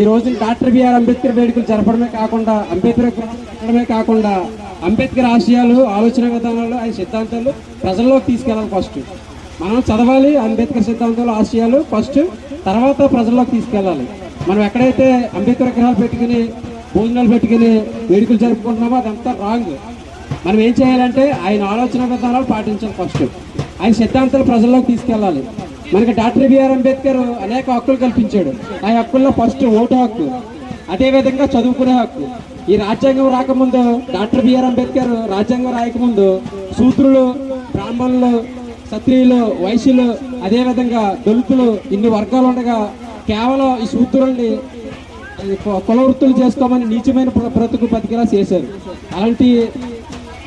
ఈ రోజు doctor BR Ambedkar వేడుకలు జరపడమే కాకుండా అంబేద్కర్ పెట్టడమే కాకుండా అంబేద్కర్ ఆశయాలు ఆలోచన విధానాలు ఆయన సిద్ధాంతాలు ప్రజల్లోకి తీసుకెళ్ళాలి ఫస్ట్. మనం చదవాలి అంబేద్కర్ సిద్ధాంతాలు ఆశయాలు ఫస్ట్ తర్వాత ప్రజల్లోకి తీసుకెళ్ళాలి. మనం ఎక్కడైతే అంబేద్కర్ విగ్రహాలు పెట్టుకుని భోజనాలు పెట్టుకుని వేడుకలు జరుపుకుంటున్నామో అదంతా రాంగ్. మనం ఏం చేయాలంటే ఆయన ఆలోచన విధానాలు పాటించాలి ఫస్ట్. ఆయన సిద్ధాంతాలు ప్రజల్లోకి తీసుకెళ్ళాలి. మనకి డాక్టర్ బిఆర్ అంబేద్కర్ అనేక హక్కులు కల్పించాడు. ఆ హక్కుల్లో ఫస్ట్ ఓటు హక్కు అదేవిధంగా చదువుకునే హక్కు. ఈ రాజ్యాంగం రాకముందు డాక్టర్ బిఆర్ అంబేద్కర్ రాజ్యాంగం రాయకముందు సూత్రులు బ్రాహ్మణులు క్షత్రియులు వైశ్యులు అదేవిధంగా దళితులు ఇన్ని వర్గాలు ఉండగా కేవలం ఈ సూత్రుల్ని కు- కుల వృత్తులు చేసుకోమని నీచమైన బ్రతుకు బతికేలా చేశారు. అలాంటి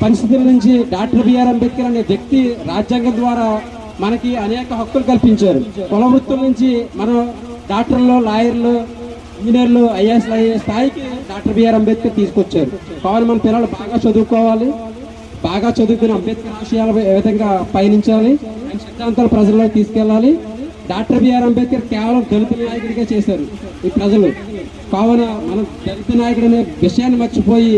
పరిస్థితుల నుంచి డాక్టర్ బిఆర్ అంబేద్కర్ అనే వ్యక్తి రాజ్యాంగం ద్వారా మనకి అనేక హక్కులు కల్పించారు. కుల వృత్తుల నుంచి మనం డాక్టర్లు లాయర్లు ఇంజనీర్లు ఐఏఎస్ ఐఏఎస్ స్థాయికి డాక్టర్ బిఆర్ అంబేద్కర్ తీసుకొచ్చారు. కావాలి మన పిల్లలు బాగా చదువుకోవాలి. బాగా చదువుకుని అంబేద్కర్ ఆశయాల విధంగా పయనించాలి. ఆయన సిద్ధాంతాలు ప్రజల్లోకి తీసుకెళ్ళాలి. డాక్టర్ బిఆర్ అంబేద్కర్ కేవలం దళిత నాయకుడిగా చేశారు ఈ ప్రజలు. కావున మనం దళిత నాయకుడు అనే విషయాన్ని మర్చిపోయి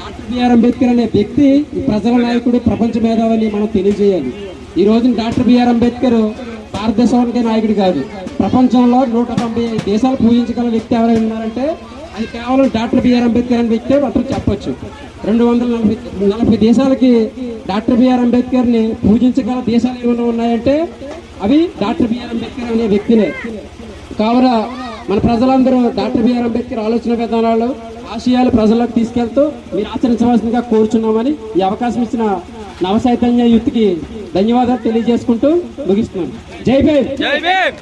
డాక్టర్ బిఆర్ అంబేద్కర్ అనే వ్యక్తి ఈ ప్రజల నాయకుడు ప్రపంచ మేధావని మనం తెలియజేయాలి. ఈ రోజున డాక్టర్ బిఆర్ అంబేద్కర్ భారతదేశానికి నాయకుడు కాదు. ప్రపంచంలో నూట తొంభై దేశాలు పూజించగల వ్యక్తి ఎవరైనా ఉన్నారంటే అది కేవలం డాక్టర్ బిఆర్ అంబేద్కర్ అనే వ్యక్తి మాత్రం చెప్పొచ్చు. రెండు వందల నలభై నలభై దేశాలకి డాక్టర్ బిఆర్ అంబేద్కర్ని పూజించగల దేశాలు ఏమైనా ఉన్నాయంటే అవి డాక్టర్ బిఆర్ అంబేద్కర్ అనే వ్యక్తినే. కావున మన ప్రజలందరూ డాక్టర్ బిఆర్ అంబేద్కర్ ఆలోచన విధానాలు ఆశయాలు ప్రజల్లోకి తీసుకెళ్తూ మీరు ఆచరించవలసిందిగా కోరుచున్నామని ఈ అవకాశం ఇచ్చిన నవ చైతన్య యూత్కి ధన్యవాదాలు తెలియజేసుకుంటూ ముగిస్తున్నాను. జై భీమ్! జై భీమ్!